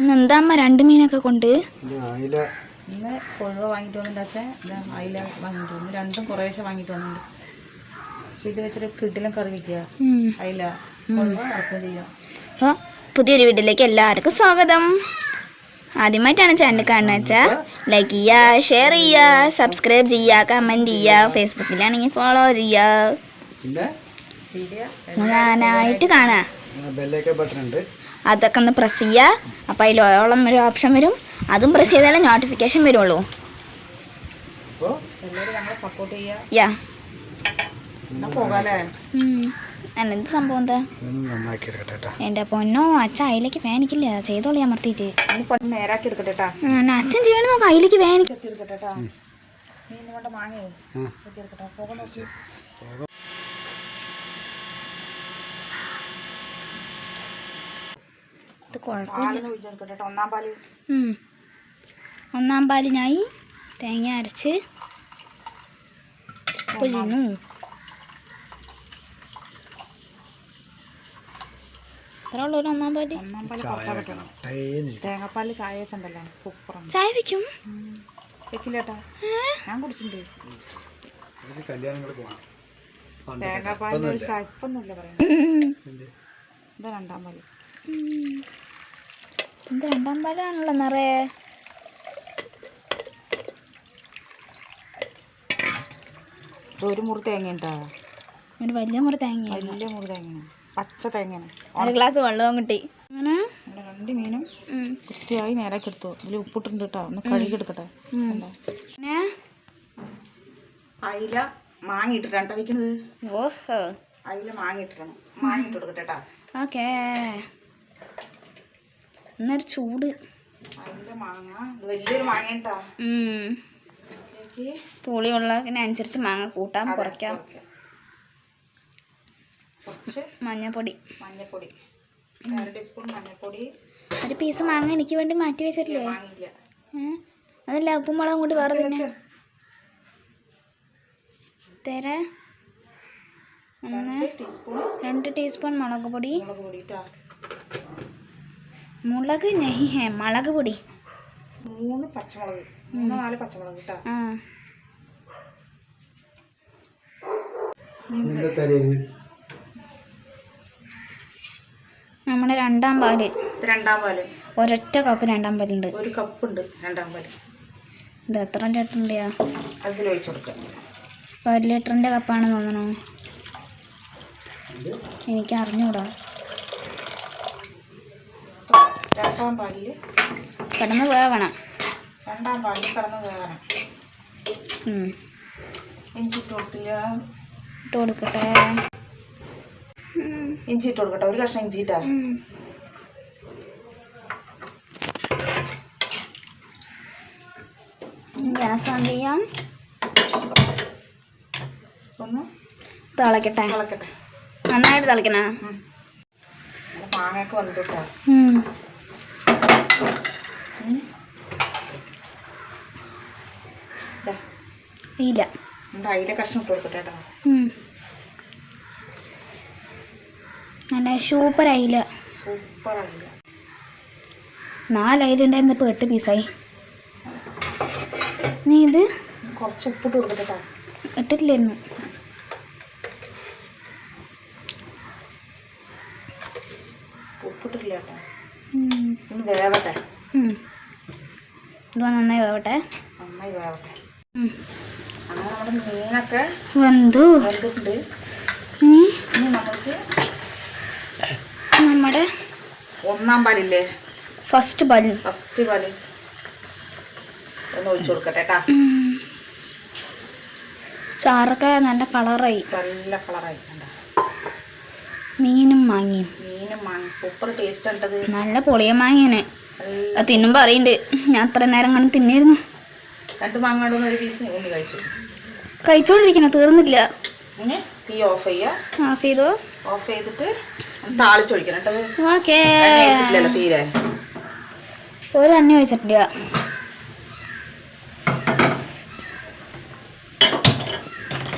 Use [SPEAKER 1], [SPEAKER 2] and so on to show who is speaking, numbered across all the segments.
[SPEAKER 1] എന്താ അമ്മ രണ്ട് മീനൊക്കെ കൊണ്ട്?
[SPEAKER 2] ഇന്ന് കൊഴുവ വാങ്ങിട്ട് വന്നിട്ട് അച്ഛൻ ഇതാ അയില വാങ്ങിട്ട് വന്നു. രണ്ടും കുറേശ്ശെ വാങ്ങിട്ട് വന്നിട്ടുണ്ട്. പക്ഷെ ഇത് വെച്ചിട്ട് കിട്ടിലും കറി വയ്ക്കുക. അയില. കൊഴുവ വറക്കുകയും ചെയ്യാം.
[SPEAKER 1] അപ്പോൾ പുതിയൊരു വീട്ടിലേക്ക് എല്ലാവർക്കും സ്വാഗതം. ആദ്യമായിട്ടാണ് ചാനൽ കാണുന്നത് വെച്ചാൽ ലൈക്ക് ചെയ്യുക ഷെയർ ചെയ്യുക സബ്സ്ക്രൈബ് ചെയ്യുക കമന്റ് ചെയ്യുക ഫേസ്ബുക്കിലാണെങ്കിൽ ഫോളോ ചെയ്യുക.
[SPEAKER 3] പിന്നെ?
[SPEAKER 2] വീഡിയോ
[SPEAKER 1] മുഴുവനായിട്ട് കാണാം.
[SPEAKER 3] ബെല്ലൊക്കെ ബട്ടൺ ഉണ്ട്.
[SPEAKER 1] അതൊക്കെ ഒന്ന് പ്രസ് ചെയ്യുക അപ്പോൾ അതിൽ ഓളം എന്നൊരു ഓപ്ഷൻ വരും. അതും പ്രസ് ചെയ്താലേ നോട്ടിഫിക്കേഷൻ വരുള്ളൂ.
[SPEAKER 3] അപ്പോൾ
[SPEAKER 2] എല്ലാവരും ഞങ്ങളെ സപ്പോർട്ട് ചെയ്യുക
[SPEAKER 1] യാ. എന്ത് സംഭവം എന്താ? എന്റെ പൊന്നോ അച്ഛൻ അതിലേക്ക് വേനിക്കില്ല ചെയ്തോളി അമർത്തിയിട്ട്. അച്ഛൻ ചെയ്യണ നോക്കാം അതിലേക്ക് വേനിക്ക്
[SPEAKER 2] ചെത്തി എടുക്കട്ടെ കേട്ടാ മീൻ വേണ്ട മാങ്ങേ
[SPEAKER 3] ആ
[SPEAKER 2] ചെത്തി എടുക്കട്ടെ പോകണം
[SPEAKER 1] ഇത്
[SPEAKER 2] കുഴപ്പമില്ല ഒന്നാം
[SPEAKER 1] പാലിനായി തേങ്ങ അരച്ച് പൊഴിഞ്ഞു എത്ര ഉള്ളൂ ഒരു ഒന്നാം
[SPEAKER 2] പാൽ. തേങ്ങാപ്പാൽ
[SPEAKER 3] ചായ
[SPEAKER 2] വെച്ചിട്ടുണ്ടല്ലോ. സൂപ്പറാണ്.
[SPEAKER 1] ചായ വെക്കും.
[SPEAKER 2] വെക്കില്ലേട്ടാ ഞാൻ കുടിച്ചിട്ടുണ്ട്. തേങ്ങാപ്പാലിന് ഒരു
[SPEAKER 3] ഇപ്പൊന്നുമില്ല
[SPEAKER 2] പറയുന്നത്.
[SPEAKER 3] എന്ത്?
[SPEAKER 2] രണ്ടാം
[SPEAKER 1] പാൽ. ഇത് രണ്ടാം പാലാണല്ലോ നിറയെ.
[SPEAKER 2] ഒരു മുറി തേങ്ങ
[SPEAKER 1] ഒരു വലിയ മുറി തേങ്ങ
[SPEAKER 2] വലിയ മുറി തേങ്ങ പച്ച തേങ്ങ
[SPEAKER 1] ഒരു ഗ്ലാസ് വെള്ളവും കിട്ടി. അങ്ങനെ?
[SPEAKER 2] രണ്ട് മീനും
[SPEAKER 1] കൃത്യമായി
[SPEAKER 2] നേരെ നേരാക്കി എടുത്തു. ഇതിൽ ഉപ്പിട്ടുണ്ട് കേട്ടോ ഒന്ന് കഴുകി എടുക്കട്ടെ. അയില മാങ്ങ ഇട്ടിട്ടാണ് വയ്ക്കുന്നത്
[SPEAKER 1] ഓഹോ.
[SPEAKER 2] അയില മാങ്ങ ഇട്ടിട്ടാണ് മാങ്ങ ഇട്ട് കൊടുക്കട്ടെ കേട്ടോ
[SPEAKER 1] ഓക്കേ. എന്നൊരു ചൂട്. പുളിയുള്ളതിനനുസരിച്ച് മാങ്ങ. കൂട്ടാം കുറയ്ക്കാം. മഞ്ഞപ്പൊടി.
[SPEAKER 2] മഞ്ഞപ്പൊടി. ടീസ്പൂൺ മഞ്ഞപ്പൊടി.
[SPEAKER 1] ഒരു പീസ് മാങ്ങ എനിക്ക് വേണ്ടി മാറ്റി വെച്ചിട്ടില്ലേ? അതല്ല ഉപ്പും മുളകും കൂടി വേറെ തന്നെ. തര. ഒന്ന്.
[SPEAKER 2] രണ്ട് ടീസ്പൂൺ.
[SPEAKER 1] മുളക് പൊടി.
[SPEAKER 2] മുളക് പൊടി കേട്ടാ
[SPEAKER 1] മുളക് നെഹി ഹേ മുളക് പൊടി.
[SPEAKER 2] മൂന്ന് പച്ചമുളക് മൂന്ന് നാല് പച്ചമുളക് കേട്ടോ
[SPEAKER 1] നമ്മുടെ രണ്ടാം
[SPEAKER 2] പാൽ. രണ്ടാം പാൽ.
[SPEAKER 1] ഒരൊറ്റ കപ്പ് രണ്ടാം പാലുണ്ട്.
[SPEAKER 2] ഒരു കപ്പ് ഉണ്ട് രണ്ടാം പാൽ.
[SPEAKER 1] ഇത് എത്ര
[SPEAKER 2] ലിറ്ററിന്റെയാ കൊടുക്കുക
[SPEAKER 1] ഒരു ലിറ്ററിന്റെ കപ്പാണെന്ന് തോന്നണു എനിക്ക് അറിഞ്ഞൂടാ
[SPEAKER 2] രണ്ടാം പാലിൽ
[SPEAKER 1] കിടന്ന് വേവണം.
[SPEAKER 2] രണ്ടാം പാലിൽ കടന്നു വേവണം.
[SPEAKER 1] ഉം.
[SPEAKER 2] ഇഞ്ചി ഇട്ട് കൊടുത്തില്ല.
[SPEAKER 1] ഇട്ട് കൊടുക്കട്ടെ.
[SPEAKER 2] ഇഞ്ചി ഇട്ട് കൊടുക്കട്ടെ. ഒരു കഷ്ണം ഇഞ്ചി ഇട്ടാ.
[SPEAKER 1] ഗ്യാസ് ഓൺ ചെയ്യാം.
[SPEAKER 2] ഒന്ന്
[SPEAKER 1] തിളക്കട്ടെ.
[SPEAKER 2] തിളക്കട്ടെ.
[SPEAKER 1] നന്നായിട്ട് തിളക്കണ.
[SPEAKER 2] മാങ്ങയൊക്കെ വന്നിട്ട് നമ്മുടെ അയില കഷ്ണം ഇട്ട് കൊടുക്കട്ടെ കേട്ടോ.
[SPEAKER 1] നല്ല സൂപ്പർ അയില.
[SPEAKER 2] സൂപ്പർ അയില.
[SPEAKER 1] നാല് അയില ഉണ്ടായിരുന്നു ഇപ്പോൾ എട്ട് പീസായി നീ ഇത്?
[SPEAKER 2] കുറച്ച് ഉപ്പിട്ട് കൊടുക്കട്ടെ കേട്ടോ.
[SPEAKER 1] ഇട്ടിട്ടില്ലായിരുന്നു
[SPEAKER 2] ഉപ്പിട്ടില്ല കേട്ടോ. വേവട്ടെ.
[SPEAKER 1] ഇത് നന്നായി വേവട്ടെ.
[SPEAKER 2] നന്നായി വേവട്ടെ.
[SPEAKER 1] ഉം.
[SPEAKER 2] അങ്ങനെ നമ്മുടെ മീനൊക്കെ
[SPEAKER 1] വെന്തു.
[SPEAKER 2] വെന്തിട്ടുണ്ട്.
[SPEAKER 1] ഇനി
[SPEAKER 2] ഇനി നമുക്ക്
[SPEAKER 1] നമ്മുടെ
[SPEAKER 2] ഒന്നാം പാലില്ലേ?
[SPEAKER 1] ഫസ്റ്റ് പാലി
[SPEAKER 2] ഫസ്റ്റ് പാൽ. ഒന്ന് ഒഴിച്ചു കൊടുക്കട്ടെ കേട്ടാ.
[SPEAKER 1] ചാറൊക്കെ നല്ല കളറായി
[SPEAKER 2] നല്ല കളറായി
[SPEAKER 1] മീനും മാങ്ങിയും.
[SPEAKER 2] മീനും മാങ്ങി. സൂപ്പർ ടേസ്റ്റ് ഉണ്ടത്.
[SPEAKER 1] നല്ല പൊളിയ മാങ്ങിയാണ്.
[SPEAKER 2] നല്ല
[SPEAKER 1] അത് തിന്നുമ്പോൾ അറിയണ്ട്. ഞാൻ അത്ര നേരം കണ്ട് തിന്നിരുന്നു.
[SPEAKER 2] രണ്ട് മാങ്ങ ഒരു പീസ് കഴിച്ചു?
[SPEAKER 1] കഴിച്ചോണ്ടിരിക്കണ തീർന്നില്ല.
[SPEAKER 2] തീ ഓഫ് ചെയ്യുക
[SPEAKER 1] ഓഫ് ചെയ്തോ?
[SPEAKER 2] ഓഫ് ചെയ്തിട്ട് താളിച്ചൊഴിക്കണം കേട്ടോ.
[SPEAKER 1] ഓക്കേ.
[SPEAKER 2] തീരെ.
[SPEAKER 1] ഒരു എണ്ണ വെച്ചിട്ടില്ല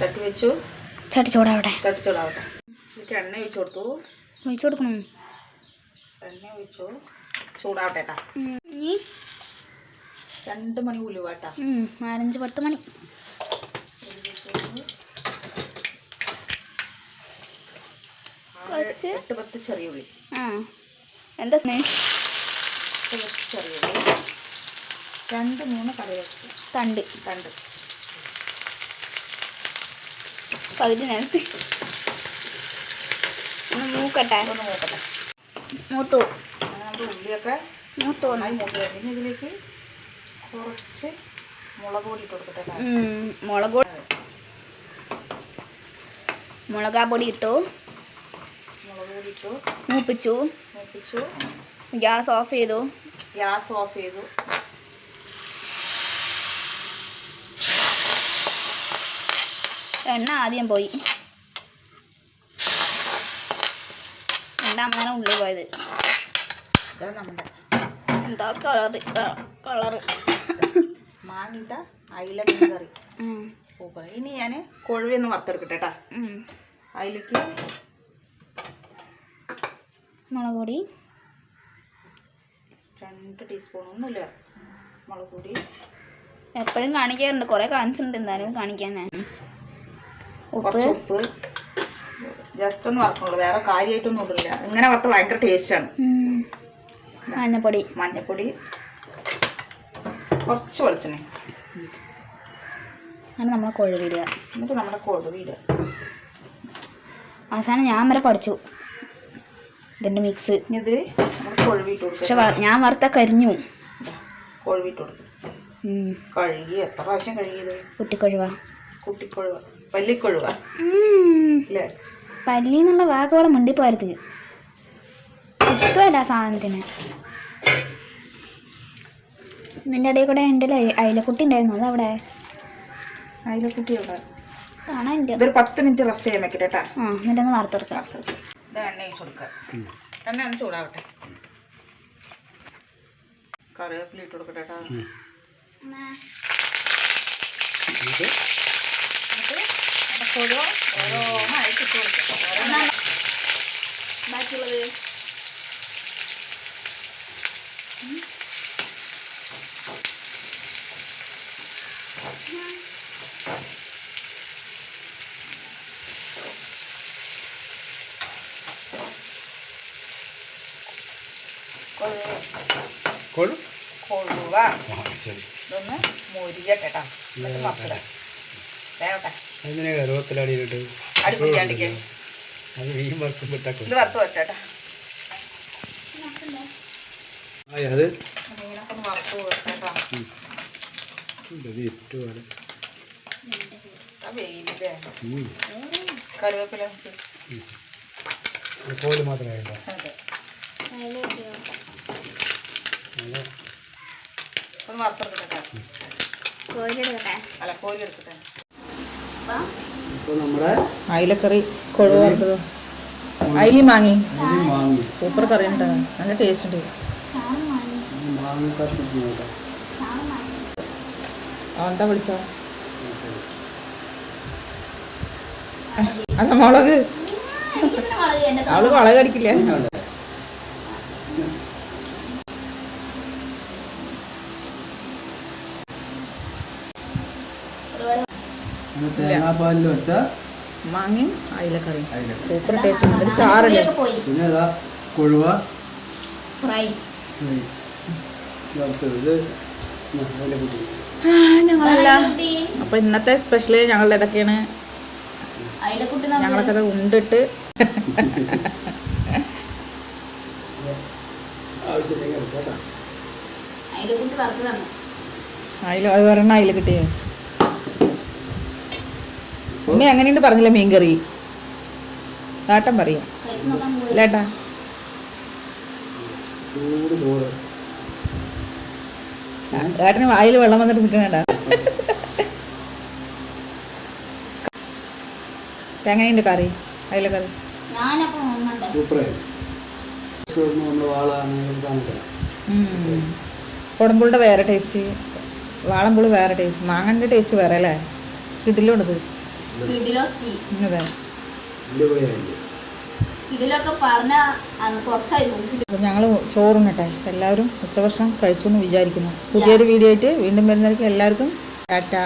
[SPEAKER 2] ചട്ടി വെച്ചു.
[SPEAKER 1] ചട്ടി ചൂടാവട്ടെ.
[SPEAKER 2] ചട്ടി ചൂടാവട്ടെ. എണ്ണ ഒഴിച്ചു കൊടുത്തു.
[SPEAKER 1] ഒഴിച്ചു കൊടുക്കണം.
[SPEAKER 2] എണ്ണ ഒഴിച്ചു. ചൂടാവട്ടെ കേട്ടാ രണ്ട് മണി ഉലുവാട്ടാ.
[SPEAKER 1] നാലഞ്ച് പത്ത് മണി. കുറച്ച്.
[SPEAKER 2] എട്ട് പത്ത് ചെറിയ ഉള്ളി.
[SPEAKER 1] ആ. എന്താ
[SPEAKER 2] ചെറിയ ഉള്ളി. രണ്ട് മൂന്ന് കറിവേപ്പ്
[SPEAKER 1] തണ്ട്.
[SPEAKER 2] തണ്ട്.
[SPEAKER 1] പകുതി നേരത്തെ. ഒന്ന് മൂക്കട്ടെ.
[SPEAKER 2] ഒന്ന് നോക്കട്ടെ
[SPEAKER 1] മൂത്തു
[SPEAKER 2] അങ്ങനെ നമ്മുടെ ഉള്ളിയൊക്കെ
[SPEAKER 1] മൂത്തു
[SPEAKER 2] നന്നായി മൂത്ത് ഇനി ഇതിലേക്ക് കുറച്ച് മുളക് പൊടി ഇട്ട് കൊടുക്കട്ടെ
[SPEAKER 1] മുളക് പൊടി. മുളകാ പൊടി ഇട്ടു.
[SPEAKER 2] മുളക് പൊടി ഇട്ടു.
[SPEAKER 1] മൂപ്പിച്ചു.
[SPEAKER 2] മൂപ്പിച്ചു.
[SPEAKER 1] ഗ്യാസ് ഓഫ് ചെയ്തു.
[SPEAKER 2] ഗ്യാസ് ഓഫ് ചെയ്തു.
[SPEAKER 1] എണ്ണ ആദ്യം പോയി. രണ്ടാമതാണ് ഉള്ളി പോയത്.
[SPEAKER 2] ഇതാണ് നമ്മുടെ
[SPEAKER 1] എന്താ കളറ്? കളറ്.
[SPEAKER 2] മാങ്ങിട്ട അയില മീൻ കറി സൂപ്പർ. ഇനി ഞാൻ കൊഴുവി ഒന്ന് വറുത്തെടുക്കട്ടെ കേട്ടാ അതിലേക്ക്
[SPEAKER 1] മുളക് പൊടി.
[SPEAKER 2] രണ്ട് ടീസ്പൂൺ ഒന്നുമില്ല. മുളക് പൊടി.
[SPEAKER 1] എപ്പോഴും കാണിക്കാറുണ്ട്. കുറേ കാണിച്ചിട്ടുണ്ട്. എന്തായാലും കാണിക്കാനേ. ഉപ്പ്.
[SPEAKER 2] ഉപ്പ്. ജസ്റ്റ് ഒന്ന് വറക്കുള്ളൂ വേറെ കാര്യമായിട്ടൊന്നും ഇടില്ല ഇങ്ങനെ വറുത്ത ഭയങ്കര ടേസ്റ്റാണ്
[SPEAKER 1] ഉം. മഞ്ഞപ്പൊടി.
[SPEAKER 2] കുറച്ച് വെളിച്ചെണ്ണ.
[SPEAKER 1] അങ്ങനെ നമ്മളെ കൊഴുവിടുക.
[SPEAKER 2] എന്നിട്ട് നമ്മുടെ കൊഴുവിടുക.
[SPEAKER 1] അവസാനം ഞാൻ വരെ പഠിച്ചു ഇതിന്റെ മിക്സ്
[SPEAKER 2] ഇതിൽ നമ്മൾ കൊടുക്കും
[SPEAKER 1] പക്ഷെ ഞാൻ വറുത്ത കരിഞ്ഞു.
[SPEAKER 2] കൊഴുവിട്ട്
[SPEAKER 1] കൊടുക്കും.
[SPEAKER 2] കഴുകി. എത്ര പ്രാവശ്യം കഴുകിയത്?
[SPEAKER 1] കുട്ടിക്കൊഴുവ.
[SPEAKER 2] കുട്ടിക്കൊഴുവ. പല്ലിക്കൊഴുവ. അല്ലേ
[SPEAKER 1] പല്ലി എന്നുള്ള വാക്കോളം മുണ്ടിപ്പോയത് ഇഷ്ടമല്ല സാധനത്തിന്. നിന്റെ ഇടയിൽ കൂടെ എന്റെ അയിലക്കുട്ടി ഉണ്ടായിരുന്നു. അതവിടെ കാണാൻ
[SPEAKER 2] ഇതൊരു പത്ത് മിനിറ്റ് റെസ്റ്റ് ചെയ്യാൻ വെക്കട്ടെ കേട്ടാ
[SPEAKER 1] ആ എന്നിട്ടൊന്ന് വറുത്തെടുക്കാം.
[SPEAKER 2] ഇത് എണ്ണ ഒഴിച്ച് കൊടുക്കുക എണ്ണ ഒന്ന് ചൂടാവട്ടെ. കറിവേപ്പില ഇട്ട് കൊടുക്കട്ടെ കേട്ടോ എന്നിട്ട് നമുക്ക് ഓരോ ഓരോന്നായിട്ട് ഇട്ട് കൊടുക്കാം. ഓരോന്ന്
[SPEAKER 1] ബാക്കിയുള്ളത്?
[SPEAKER 2] കൊഴുവ ഇതൊന്ന് കേട്ടോ
[SPEAKER 3] കറുവത്തിലടിയിലിട്ട്
[SPEAKER 2] അടി പിടിക്കാണ്ടിരിക്കാൻ
[SPEAKER 3] അത് മീൻ ആ അത്?
[SPEAKER 2] മീനൊക്കെ ഒന്ന് വറുത്ത് ആ വെയിലില്ലേ കറിവേപ്പില.
[SPEAKER 3] കോൽ മാത്രമേ
[SPEAKER 2] ഒന്ന് വറുത്തെടുക്കട്ടെ അല്ല കോരി എടുക്കട്ടെ അയിലക്കറി കൊഴു വറുത്തത്. അയിലി മാങ്ങി സൂപ്പർ കറി ഉണ്ടാ നല്ല ടേസ്റ്റ് ഉണ്ട്. എന്താ വിളിച്ചോ അല്ല മുളക്. അവൾ മുളക്
[SPEAKER 3] അടിക്കില്ല തേങ്ങാപ്പാലിൽ വെച്ച
[SPEAKER 2] മാങ്ങയും അയിലക്കറിയും.
[SPEAKER 3] അതിൽ
[SPEAKER 2] സൂപ്പർ ടേസ്റ്റ് ഉണ്ട്. ഇതിൽ ചാറുണ്ട്.
[SPEAKER 3] പിന്നെ ഇതാ കൊഴുവ.
[SPEAKER 1] Fry
[SPEAKER 3] fry. ഇത് അതിലെ കുട്ടി.
[SPEAKER 2] ഞങ്ങളല്ല അപ്പൊ ഇന്നത്തെ സ്പെഷ്യൽ ഞങ്ങളുടെ ഇതൊക്കെയാണ്. ഞങ്ങളൊക്കെ അത് ഉണ്ടിട്ട്. അത് പറഞ്ഞ അയിൽ കിട്ടിയ. ഉമ്മ എങ്ങനെയുണ്ട് പറഞ്ഞില്ല മീൻകറി? കാട്ടം പറയാം. ഇല്ലേട്ടാ. ഏട്ടന് വായിൽ വെള്ളം വന്നിട്ട് നിൽക്കണേണ്ട എങ്ങനെയുണ്ട് കറി അതിലെ കറി. കുടമ്പുളിന്റെ വേറെ ടേസ്റ്റ് വാളമ്പുളി വേറെ ടേസ്റ്റ് മാങ്ങന്റെ ടേസ്റ്റ് വേറെ അല്ലേ?
[SPEAKER 1] കിഡിലുണ്ട്
[SPEAKER 2] അതെ
[SPEAKER 1] ഇതിലൊക്കെ പറഞ്ഞ കുറച്ചായി നോക്കി
[SPEAKER 2] ഞങ്ങൾ ചോറുണ്ണട്ടെ. എല്ലാവരും ഉച്ചഭക്ഷണം കഴിച്ചു എന്ന് വിചാരിക്കുന്നു. പുതിയൊരു വീഡിയോ ആയിട്ട് വീണ്ടും വരുന്നവർക്ക് എല്ലാവർക്കും ടാറ്റാ.